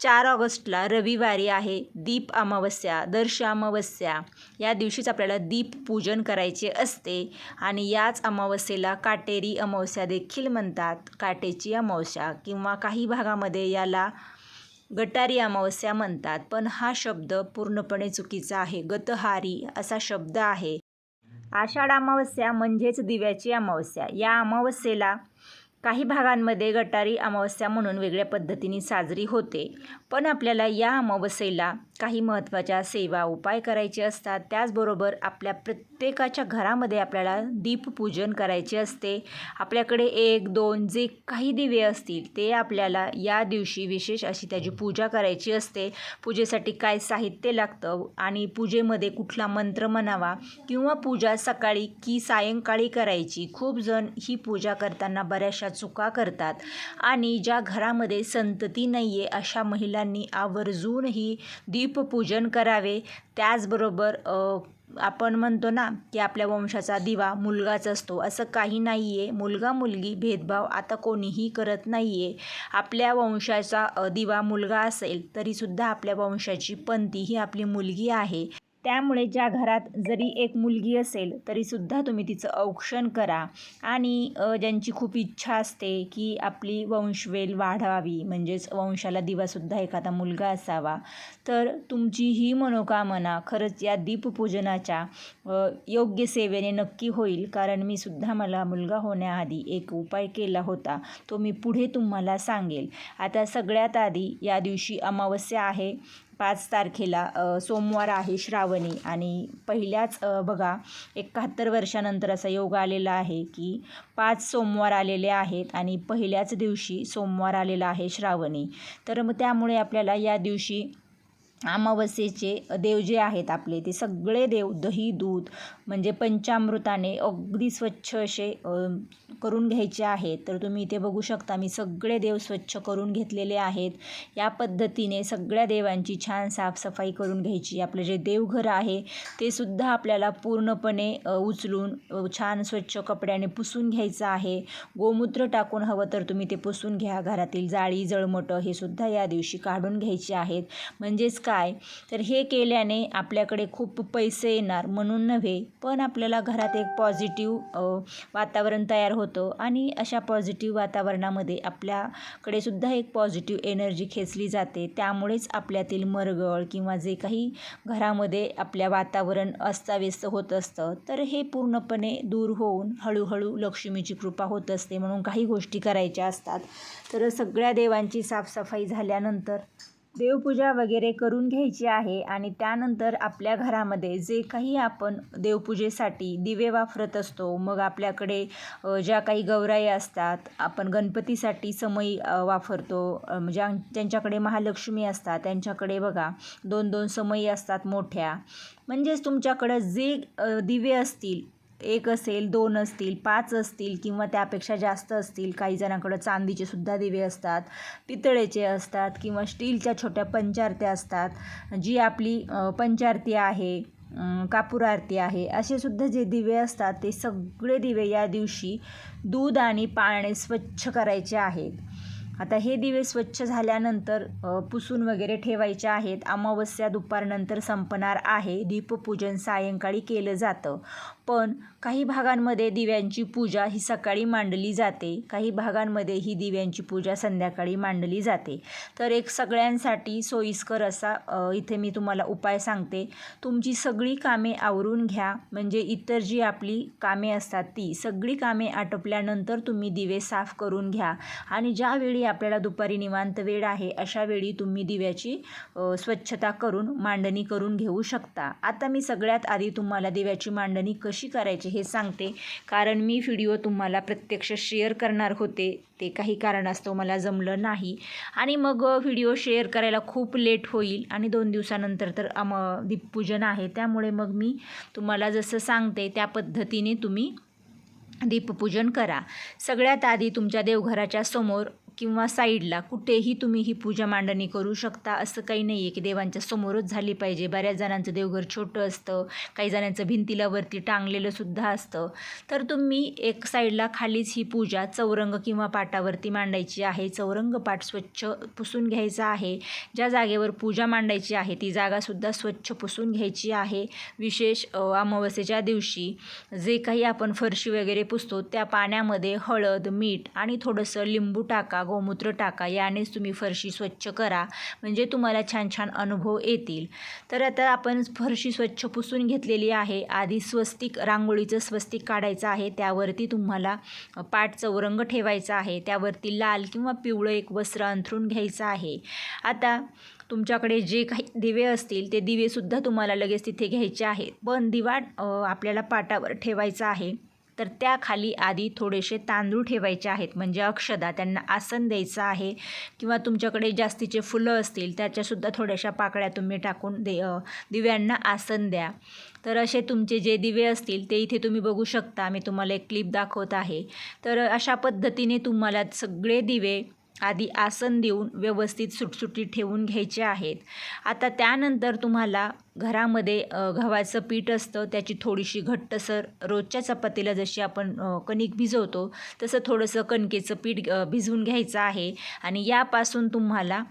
चार ऑगस्टला रविवारी आहे दीप अमावस्या दर्श अमावस्या. या दिवशीच आपल्याला दीप पूजन करायचे असते आणि याच अमावस्येला काटेरी अमावस्या देखील म्हणतात. काटेची अमावस्या किंवा काही भागामध्ये याला गटारी अमावस्या म्हणतात. पण हा शब्द पूर्णपणे चुकीचा आहे. गतहारी असा शब्द आहे. आषाढ अमावस्या म्हणजेच दिव्याची अमावस्या. या अमावस्येला काही भागांमध्ये गटारी अमावस्या म्हणून वेगळ्या पद्धतीने साजरी होते पण आपल्याला या अमावस्येला काही महत्त्वाच्या सेवा उपाय करायचे असतात. त्याचबरोबर आपल्या प्रत्येकाच्या घरामध्ये आपल्याला दीपपूजन करायचे असते. आपल्याकडे एक दोन जे काही दिवे असतील ते आपल्याला या दिवशी विशेष अशी त्याची पूजा करायची असते. पूजेसाठी काय साहित्य लागतं आणि पूजेमध्ये कुठला मंत्र म्हणावा किंवा पूजा सकाळी की सायंकाळी करायची खूप जण ही पूजा करताना बऱ्याचशा चुका करतात. आणि ज्या घरामध्ये संतती नाही आहे अशा महिलांनी आवर्जून ही दीपपूजन करावे. त्याचबरोबर आपण म्हणतो ना की आपल्या वंशाचा दिवा मुलगाच असतो. असं काही नाही आहे मुलगा मुलगी भेदभाव आता कोणीही करत नाही आहे आपल्या वंशाचा दिवा मुलगा असेल तरीसुद्धा आपल्या वंशाची पंथी ही आपली मुलगी आहे. त्यामुळे ज्या घरात जरी एक मुलगी असेल तरीसुद्धा तुम्ही तिचं औक्षण करा. आणि ज्यांची खूप इच्छा असते की आपली वंशवेल वाढवावी म्हणजेच वंशाला दिवासुद्धा एखादा मुलगा असावा तर तुमची ही मनोकामना खरंच या दीपपूजनाच्या योग्य सेवेने नक्की होईल. कारण मी सुद्धा मला मुलगा होण्याआधी एक उपाय केला होता. तो मी पुढे तुम्हाला सांगेल. आता सगळ्यात आधी या दिवशी अमावस्या आहे. पाच तारखेला सोमवार आहे श्रावणी आणि पहिल्याच बघा एकाहत्तर वर्षानंतर असा योग आलेला आहे की पाच सोमवार आलेले आहेत आणि पहिल्याच दिवशी सोमवार आलेला आहे श्रावणी. तर मग त्यामुळे आपल्याला या दिवशी अमावस्येचे देव जे आहेत आपले ते सगळे देव दही दूध म्हणजे पंचामृताने अगदी स्वच्छ असे करून घ्यायचे आहेत. तर तुम्ही इथे बघू शकता मी सगळे देव स्वच्छ करून घेतलेले आहेत. या पद्धतीने सगळ्या देवांची छान साफसफाई करून घ्यायची. आपलं जे देवघर आहे ते सुद्धा आपल्याला पूर्णपणे उचलून छान स्वच्छ कपड्याने पुसून घ्यायचं आहे. गोमूत्र टाकून हवं तर तुम्ही ते पुसून घ्या. घरातील जाळी जळमटं हे सुद्धा या दिवशी काढून घ्यायचे आहेत. म्हणजेच काय? तर हे केल्याने आपल्याकडे खूप पैसे येणार. म्हणून नव्हे पण आपल्याला घरात एक पॉझिटिव्ह वातावरण तयार होतं. आणि अशा पॉझिटिव्ह वातावरणामध्ये आपल्याकडे सुद्धा एक पॉझिटिव्ह एनर्जी खेचली जाते. त्यामुळेच आपल्यातील मरगळ किंवा जे काही घरामध्ये आपल्या वातावरण अस्ताव्यस्त होत असतं तर हे पूर्णपणे दूर होऊन हळूहळू लक्ष्मीची कृपा होत असते म्हणून काही गोष्टी करायच्या असतात. तर सगळ्या देवांची साफसफाई झाल्यानंतर देवपूजा वगैरे करून घ्यायची आहे आणि त्यानंतर आपल्या घरामध्ये जे काही आपण देवपूजेसाठी दिवे वापरत असतो मग आपल्याकडे ज्या काही गौराई असतात आपण गणपतीसाठी समई वापरतो म्हणजे ज्यांच्याकडे महालक्ष्मी असतात त्यांच्याकडे बघा दोन दोन समई असतात मोठ्या. म्हणजेच तुमच्याकडं जे दिवे असतील एक असेल दोन असतील पाच असतील किंवा त्यापेक्षा जास्त असतील काही जणांकडं चांदीचे सुद्धा दिवे असतात पितळेचे असतात किंवा स्टीलच्या छोट्या पंचारत्या असतात जी आपली पंचारती आहे कापूर आरती आहे असे सुद्धा जे दिवे असतात ते सगळे दिवे या दिवशी दूध आणि पाण्याने स्वच्छ करायचे आहेत. आता हे दिवे स्वच्छ झाल्यानंतर पुसून वगैरे ठेवायचे आहेत. अमावस्या दुपारनंतर संपणार आहे. दीपपूजन सायंकाळी केलं जातं. पण काही भागांमध्ये दिव्यांची पूजा ही सकाळी मांडली जाते. काही भागांमध्ये ही दिव्यांची पूजा संध्याकाळी मांडली जाते. तर एक सगळ्यांसाठी सोयीस्कर असा इथे मी तुम्हाला उपाय सांगते. तुमची सगळी कामे आवरून घ्या. म्हणजे इतर जी आपली कामे असतात ती सगळी कामे आटोपल्यानंतर तुम्ही दिवे साफ करून घ्या. आणि ज्यावेळी आपल्याला दुपारी निवांत वेळ आहे अशा वेळी तुम्ही दिव्याची स्वच्छता करून मांडणी करून घेऊ शकता. आता मी सगळ्यात आधी तुम्हाला दिव्याची मांडणी कशी करायची हे सांगते. कारण मी व्हिडिओ तुम्हाला प्रत्यक्ष शेअर करणार होते. ते काही कारणास्तव मला जमलं नाही. आणि मग व्हिडिओ शेअर करायला खूप लेट होईल. आणि दोन दिवसानंतर तर अम दीपपूजन आहे. त्यामुळे मग मी तुम्हाला जसं सांगते त्या पद्धतीने तुम्ही दीपपूजन करा. सगळ्यात आधी तुमच्या देवघराच्या समोर किंवा साईडला कुठेही तुम्ही ही पूजा मांडणी करू शकता. असं काही नाही आहे की देवांच्या समोरच झाली पाहिजे. बऱ्याच जणांचं देवघर छोटं असतं. काही जणांचं भिंतीला वरती टांगलेलं सुद्धा असतं. तर तुम्ही एक साईडला खालीच ही पूजा चौरंग किंवा पाटावरती मांडायची आहे. चौरंग पाट स्वच्छ पुसून घ्यायचा आहे. ज्या जागेवर पूजा मांडायची आहे ती जागासुद्धा स्वच्छ पुसून घ्यायची आहे. विशेष अमावस्येच्या दिवशी जे काही आपण फरशी वगैरे पुसतो त्या पाण्यामध्ये हळद मीठ आणि थोडंसं लिंबू टाका. गोमूत्र टाका यानेच तुम्ही फरशी स्वच्छ करा. म्हणजे तुम्हाला छान छान अनुभव येतील. तर आता आपण फरशी स्वच्छ पुसून घेतलेली आहे. आधी स्वस्तिक रांगोळीचं स्वस्तिक काढायचं आहे. त्यावरती तुम्हाला पाट चौरंग ठेवायचा आहे. त्यावरती लाल किंवा पिवळं एक वस्त्र अंथरून घ्यायचं आहे. आता तुमच्याकडे जे काही दिवे असतील ते दिवेसुद्धा तुम्हाला लगेच तिथे घ्यायचे आहेत. पण दिवा आपल्याला पाटावर ठेवायचा आहे. तर त्याखाली आधी थोडेसे तांदूळ ठेवायचे आहेत म्हणजे अक्षदा त्यांना आसन द्यायचं आहे किंवा तुमच्याकडे जास्तीचे फुलं असतील त्याच्यासुद्धा थोड्याशा पाकळ्या तुम्ही टाकून दे दिव्यांना आसन द्या. तर असे तुमचे जे दिवे असतील ते इथे तुम्ही बघू शकता. मी तुम्हाला एक क्लिप दाखवत आहे. तर अशा पद्धतीने तुम्हाला सगळे दिवे आधी आसन देऊन व्यवस्थित सुटसुटीत ठेवून घ्यायचे आहेत. आता त्यानंतर तुम्हाला घरामध्ये गव्हाचं पीठ असतं त्याची थोडीशी घट्टसर रोजच्या चपातीला जशी आपण कणिक भिजवतो तसं थोडंसं कणकेचं पीठ भिजवून घ्यायचं आहे. आणि यापासून तुम्हाला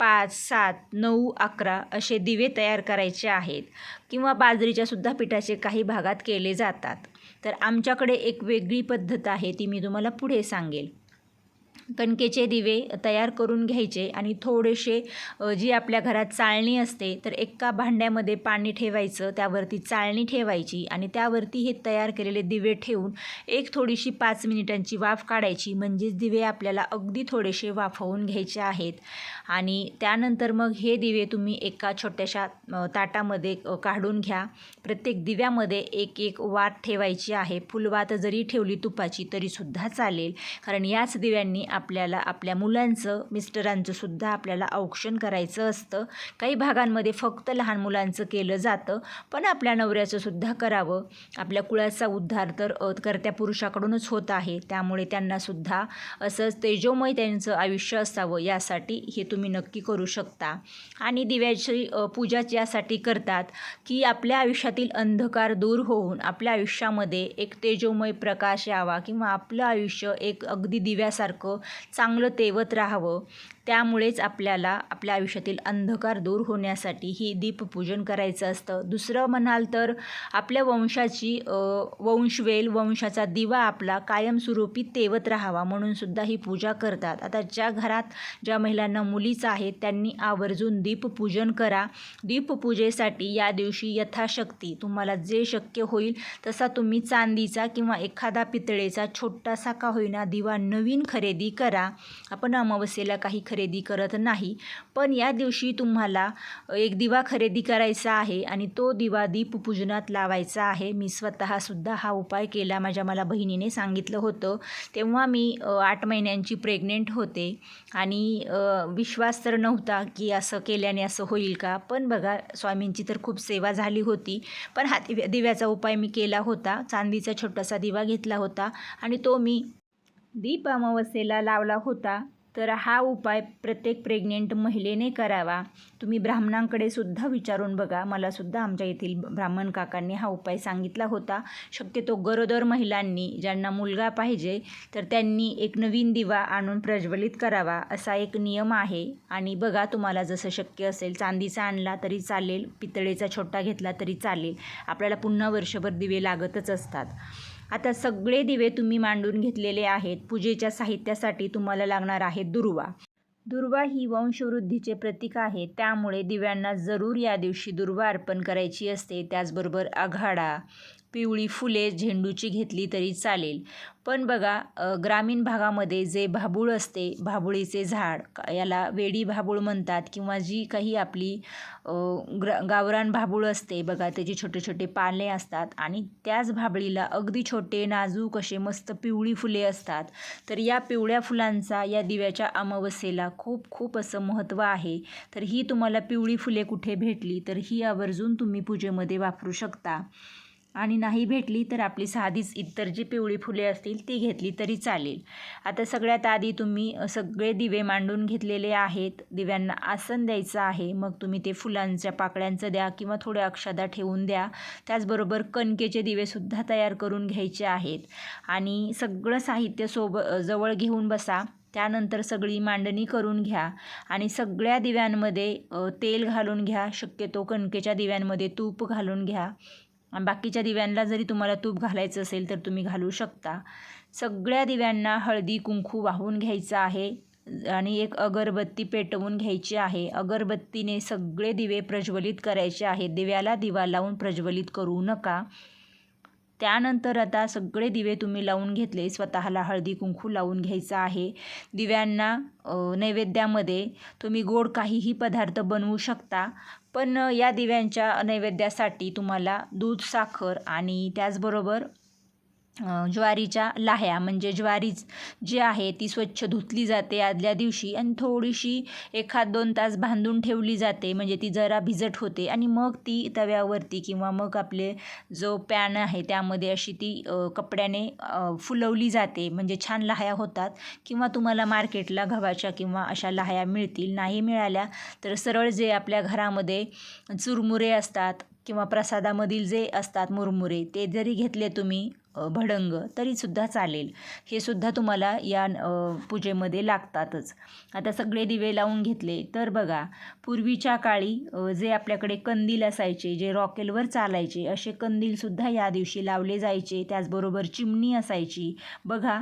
पाच सात नऊ अकरा असे दिवे तयार करायचे आहेत. किंवा बाजरीच्या सुद्धा पिठाचे काही भागात केले जातात. तर आमच्याकडे एक वेगळी पद्धत आहे ती मी तुम्हाला पुढे सांगेल. कणकेचे दिवे तयार करून घ्यायचे आणि थोडेसे जी आपल्या घरात चाळणी असते तर एका भांड्यामध्ये पाणी ठेवायचं त्यावरती चाळणी ठेवायची आणि त्यावरती हे तयार केलेले दिवे ठेवून एक थोडीशी पाच मिनिटांची वाफ काढायची. म्हणजेच दिवे आपल्याला अगदी थोडेसे वाफवून घ्यायचे आहेत. आणि त्यानंतर मग हे दिवे तुम्ही एका छोट्याशा ताटामध्ये काढून घ्या. प्रत्येक दिव्यामध्ये एक एक वात ठेवायची आहे. फुलवात जरी ठेवली तुपाची तरीसुद्धा चालेल. कारण याच दिव्यांनी आपल्याला आपल्या मुलांचं मिस्टरांचं सुद्धा आपल्याला औक्षण करायचं असतं. काही भागांमध्ये फक्त लहान मुलांचं केलं जातं पण आपल्या नवऱ्याचं सुद्धा करावं. आपल्या कुळाचा उद्धार तर अ, कर्त्या पुरुषाकडूनच होत आहे. त्यामुळे त्यांनासुद्धा असंच तेजोमय त्यांचं आयुष्य असावं यासाठी हे तुम्ही नक्की करू शकता. आणि दिव्याची पूजा यासाठी करतात की आपल्या आयुष्यातील अंधकार दूर होऊन आपल्या आयुष्यामध्ये एक तेजोमय प्रकाश यावा किंवा आपलं आयुष्य एक अगदी दिव्यासारखं चांगलं तेवत राहावं. त्यामुळेच आपल्याला आपल्या आयुष्यातील अंधकार दूर होण्यासाठी ही दीपपूजन करायचं असतं. दुसरं म्हणाल तर आपल्या वंशाची वंशवेल वंशाचा दिवा आपला कायमस्वरूपी तेवत राहावा म्हणून सुद्धा ही पूजा करतात. आता ज्या घरात ज्या महिलांना मुलीच आहेत त्यांनी आवर्जून दीपपूजन करा. दीपपूजेसाठी या दिवशी यथाशक्ती तुम्हाला जे शक्य होईल तसा तुम्ही चांदीचा किंवा एखादा पितळेचा छोटासा का होईना दिवा नवीन खरेदी करा. आपण अमावस्येला काही खरेदी खरेदी करत नाही. पण या दिवशी तुम्हाला एक दिवा खरेदी करायचा आहे आणि तो दिवा दीपपूजनात लावायचा आहे. मी स्वतःसुद्धा हा उपाय केला. माझ्या मला बहिणीने सांगितलं होतं. तेव्हा मी आठ महिन्यांची प्रेग्नेंट होते आणि विश्वास तर नव्हता की असं केल्याने असं होईल का? पण बघा स्वामींची तर खूप सेवा झाली होती. पण हा दिव्या दिव्याचा उपाय मी केला होता. चांदीचा छोटासा दिवा घेतला होता आणि तो मी दीप अमावस्येला लावला होता. तर हा उपाय प्रत्येक प्रेग्नेंट महिलेने करावा. तुम्ही ब्राह्मणांकडे सुद्धा विचारून बघा. मला सुद्धा आमच्या येथील ब्राह्मण काकांनी हा उपाय सांगितला होता. शक्यतो गरोदर महिलांनी ज्यांना मुलगा पाहिजे तर त्यांनी एक नवीन दिवा आणून प्रज्वलित करावा असा एक नियम आहे. आणि बघा तुम्हाला जसं शक्य असेल चांदीचा आणला तरी चालेल पितळेचा छोटा घेतला तरी चालेल. आपल्याला पुन्हा वर्षभर दिवे लागतच असतात. आता सगळे दिवे तुम्ही मांडून घेतलेले आहेत. पूजेच्या साहित्यासाठी तुम्हाला लागणार आहे दुर्वा. दुर्वा ही वंशवृद्धीचे प्रतीक आहे. त्यामुळे दिव्यांना जरूर या दिवशी दुर्वा अर्पण करायची असते. त्याचबरोबर आघाडा. पिवळी फुले झेंडूची घेतली तरी चालेल. पण बघा ग्रामीण भागामध्ये जे भाबूळ असते भाबुळीचे झाड याला वेडी भाबूळ म्हणतात किंवा जी काही आपली ग्र गावरान भाबूळ असते बघा त्याचे छोटे छोटे पाले असतात आणि त्याच भाबळीला अगदी छोटे नाजूक असे मस्त पिवळी फुले असतात. तर या पिवळ्या फुलांचा या दिव्याच्या अमावस्येला खूप खूप असं महत्त्व आहे. तर ही तुम्हाला पिवळी फुले कुठे भेटली तर ही आवर्जून तुम्ही पूजेमध्ये वापरू शकता. आणि नाही भेटली तर आपली साधीच इतर जी पिवळी फुले असतील ती घेतली तरी चालेल. आता सगळ्यात आधी तुम्ही सगळे दिवे मांडून घेतलेले आहेत. दिव्यांना आसन द्यायचं आहे. मग तुम्ही ते फुलांच्या पाकळ्यांचं द्या किंवा थोड्या अक्षदा ठेवून द्या. त्याचबरोबर कणकेचे दिवेसुद्धा तयार करून घ्यायचे आहेत. आणि सगळं साहित्य सोब जवळ घेऊन बसा. त्यानंतर सगळी मांडणी करून घ्या. आणि सगळ्या दिव्यांमध्ये तेल घालून घ्या. शक्यतो कणकेच्या दिव्यांमध्ये तूप घालून घ्या. बाकीच्या दिव्यांना जरी तुम्हाला तूप घालायचं असेल तर तुम्ही घालू शकता. सगळ्या दिव्यांना हळदी कुंकू वाहून घ्यायचं आहे आणि एक अगरबत्ती पेटवून घ्यायची आहे. अगरबत्तीने सगळे दिवे प्रज्वलित करायचे आहेत. दिव्याला दिवा लावून प्रज्वलित करू नका. त्यानंतर आता सगळे दिवे तुम्ही लावून घेतले. स्वतःला हळदी कुंकू लावून घ्यायचं आहे. दिव्यांना नैवेद्यामध्ये तुम्ही गोड काहीही पदार्थ बनवू शकता. पण या दिव्यांच्या नैवेद्यासाठी तुम्हाला दूध साखर आणि त्याचबरोबर ज्वारीच्या लाह्या म्हणजे ज्वारी जी आहे ती स्वच्छ धुतली जाते आदल्या दिवशी आणि थोडीशी एखाद दोन तास बांधून ठेवली जाते म्हणजे ती जरा भिजट होते आणि मग ती तव्यावरती किंवा मग आपले जो पॅन आहे त्यामध्ये अशी ती कपड्याने फुलवली जाते म्हणजे छान लाह्या होतात किंवा तुम्हाला मार्केटला गव्हाच्या किंवा अशा लाह्या मिळतील नाही मिळाल्या तर सरळ जे आपल्या घरामध्ये चुरमुरे असतात किंवा प्रसादामधील जे असतात मुरमुरे ते जरी घेतले तुम्ही भडंग तरीसुद्धा चालेल. हे सुद्धा तुम्हाला या पूजेमध्ये लागतातच. आता सगळे दिवे लावून घेतले तर बघा पूर्वीच्या काळी जे आपल्याकडे कंदील असायचे जे रॉकेलवर चालायचे असे कंदीलसुद्धा या दिवशी लावले जायचे. त्याचबरोबर चिमणी असायची. बघा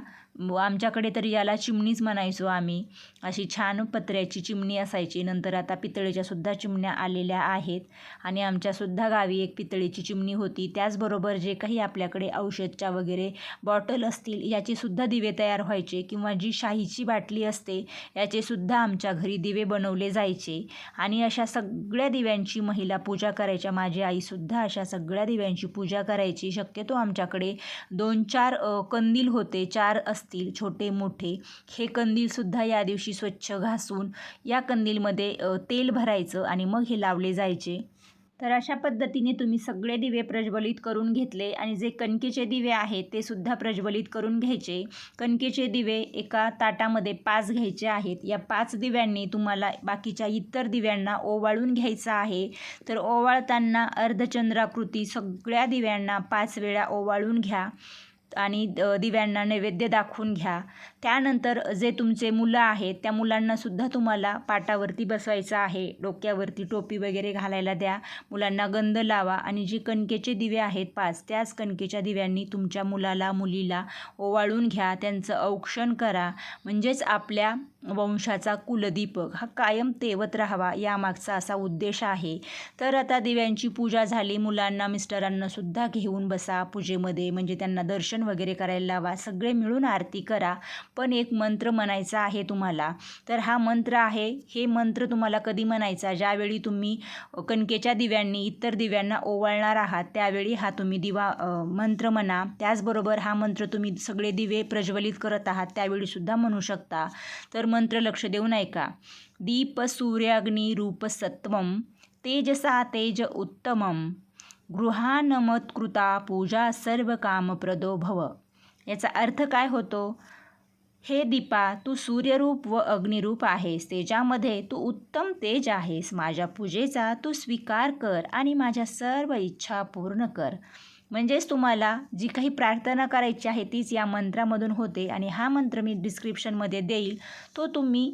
आमच्याकडे तर याला चिमणीच म्हणायचो आम्ही. अशी छान पत्र्याची चिमणी असायची. नंतर आता पितळेच्या सुद्धा चिमण्या आलेल्या आहेत आणि आमच्यासुद्धा गावी एक पितळेची चिमणी होती. त्याचबरोबर जे काही आपल्याकडे औषधच्या वगैरे बॉटल असतील याचेसुद्धा दिवे तयार व्हायचे किंवा जी शाहीची बाटली असते याचेसुद्धा आमच्या घरी दिवे बनवले जायचे. आणि अशा सगळ्या दिव्यांची महिला पूजा करायच्या. माझी आईसुद्धा अशा सगळ्या दिव्यांची पूजा करायची. शक्यतो आमच्याकडे दोन चार कंदील होते. चार असतील छोटे मोठे हे कंदीलसुद्धा या दिवशी स्वच्छ घासून या कंदीलमध्ये तेल भरायचं आणि मग हे लावले जायचे. तर अशा पद्धतीने तुम्ही सगळे दिवे प्रज्वलित करून घेतले आणि जे कणकेचे दिवे आहेत ते सुद्धा प्रज्वलित करून घ्यायचे. कणकेचे दिवे एका ताटामध्ये पाच घ्यायचे आहेत. या पाच दिव्यांनी तुम्हाला बाकीच्या इतर दिव्यांना ओवाळून घ्यायचं आहे. तर ओवाळताना अर्धचंद्राकृती सगळ्या दिव्यांना पाच वेळा ओवाळून घ्या. आणि द- दिव्यांना नैवेद्य दाखवून घ्या. त्यानंतर जे तुमचे मुलं आहेत त्या मुलांनासुद्धा तुम्हाला पाटावरती बसवायचं आहे. डोक्यावरती टोपी वगैरे घालायला द्या. मुलांना गंध लावा आणि जी कणकेचे दिवे आहेत पाच त्याच कणकेच्या दिव्यांनी तुमच्या मुलाला मुलीला ओवाळून घ्या. त्यांचं औक्षण करा. म्हणजेच आपल्या वंशाचा कुलदीपक हा कायम तेवत राहावा यामागचा असा उद्देश आहे. तर आता दिव्यांची पूजा झाली मुलांना मिस्टरांना सुद्धा घेऊन बसा पूजेमध्ये. म्हणजे त्यांना दर्शन वगैरे करायला लावा सगळे मिळून आरती करा. पण एक मंत्र म्हणायचा आहे तुम्हाला. तर हा मंत्र आहे हे मंत्र तुम्हाला कधी म्हणायचा? ज्यावेळी तुम्ही कणकेच्या दिव्यांनी इतर दिव्यांना ओवाळणार आहात त्यावेळी हा तुम्ही दिवा मंत्र म्हणा. त्याचबरोबर हा मंत्र तुम्ही सगळे दिवे प्रज्वलित करत आहात त्यावेळीसुद्धा म्हणू शकता. तर मंत्र लक्ष देऊन ऐका. दीप सूर्याग्नी रूप सत्वम तेजसा तेज उत्तमम गृहानमत्कृता पूजा सर्व कामप्रदो भव. याचा अर्थ काय होतो? हे दीपा तू सूर्यरूप व अग्निरूप आहेस. तेजामध्ये तू उत्तम तेज आहेस. माझ्या पूजेचा तू स्वीकार कर आणि माझ्या सर्व इच्छा पूर्ण कर. म्हणजेच तुम्हाला जी काही प्रार्थना करायची आहे तीच या मंत्रामधून होते आणि हा मंत्र मी डिस्क्रिप्शनमध्ये देईल. तो तुम्ही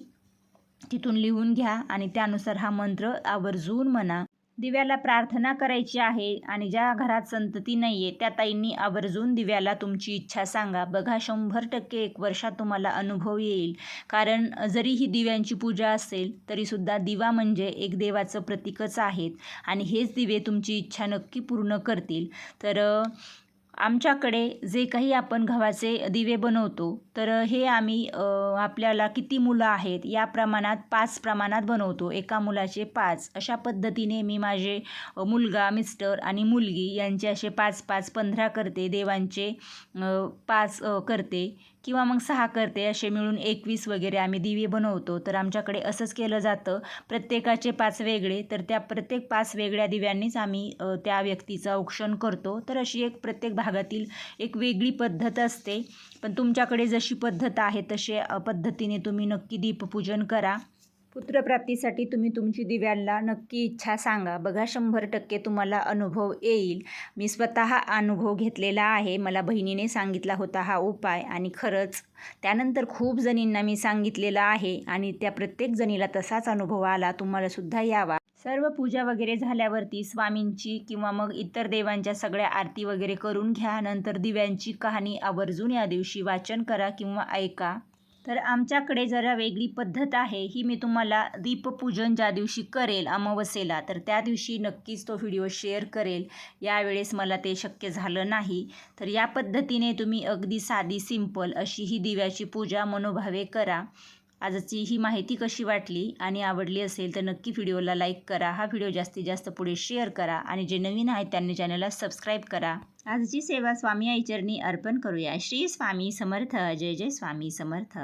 तिथून लिहून घ्या आणि त्यानुसार हा मंत्र आवर्जून म्हणा. दिव्याला प्रार्थना करायची आहे आणि ज्या घरात संतती नाही आहे त्या ताईंनी आवर्जून दिव्याला तुमची इच्छा सांगा. बघा शंभर टक्के एक वर्षात तुम्हाला अनुभव येईल. कारण जरी ही दिव्यांची पूजा असेल तरीसुद्धा दिवा म्हणजे एक देवाचं प्रतीकच आहेत. आणि हेच दिवे तुमची इच्छा नक्की पूर्ण करतील. तर आमच्याकडे जे काही आपण गव्हाचे दिवे बनवतो तर हे आम्ही आपल्याला किती मुलं आहेत या प्रमाणात पाच प्रमाणात बनवतो. एका मुलाचे पाच. अशा पद्धतीने मी माझे मुलगा मिस्टर आणि मुलगी यांचे असे पाच पाच पंधरा करते. देवांचे पाच करते. किंवा मग सहा करते असे मिळून एकवीस वगैरे आम्ही दिवे बनवतो. तर आमच्याकडे असंच केलं जातं. प्रत्येकाचे पाच वेगळे तर त्या प्रत्येक पाच वेगळ्या दिव्यांनीच आम्ही त्या व्यक्तीचं औक्षण करतो. तर अशी एक प्रत्येक भागातील एक वेगळी पद्धत असते. पण तुमच्याकडे जशी पद्धत आहे तसे पद्धतीने तुम्ही नक्की दीपपूजन करा. पुत्रप्राप्तीसाठी तुम्ही तुमची दिव्यांना नक्की इच्छा सांगा. बघा शंभर टक्के तुम्हाला अनुभव येईल. मी स्वतः अनुभव घेतलेला आहे. मला बहिणीने सांगितला होता हा उपाय आणि खरंच त्यानंतर खूप जणींना मी सांगितलेलं आहे आणि त्या प्रत्येक जणीला तसाच अनुभव आला. तुम्हाला सुद्धा यावा. सर्व पूजा वगैरे झाल्यावरती स्वामींची किंवा मग इतर देवांच्या सगळ्या आरती वगैरे करून घ्या. नंतर दिव्यांची कहाणी आवर्जून या दिवशी वाचन करा किंवा ऐका. तर आमच्याकडे जरा वेगळी पद्धत आहे. ही मी तुम्हाला दीपपूजन ज्या दिवशी करेल अमावस्येला तर त्या दिवशी नक्कीच तो व्हिडिओ शेअर करेल. यावेळेस मला ते शक्य झालं नाही. तर या पद्धतीने तुम्ही अगदी साधी सिंपल अशी ही दिव्याची पूजा मनोभावे करा. आजची ही माहिती कशी वाटली आणि आवडली असेल तर नक्की व्हिडिओला लाईक करा. हा व्हिडिओ जास्तीत जास्त पुढे शेअर करा आणि जे नवीन आहेत त्यांनी चॅनलला सबस्क्राईब करा. आजची सेवा स्वामी आईचरणी अर्पण करूया. श्री स्वामी समर्थ. जय जय स्वामी समर्थ.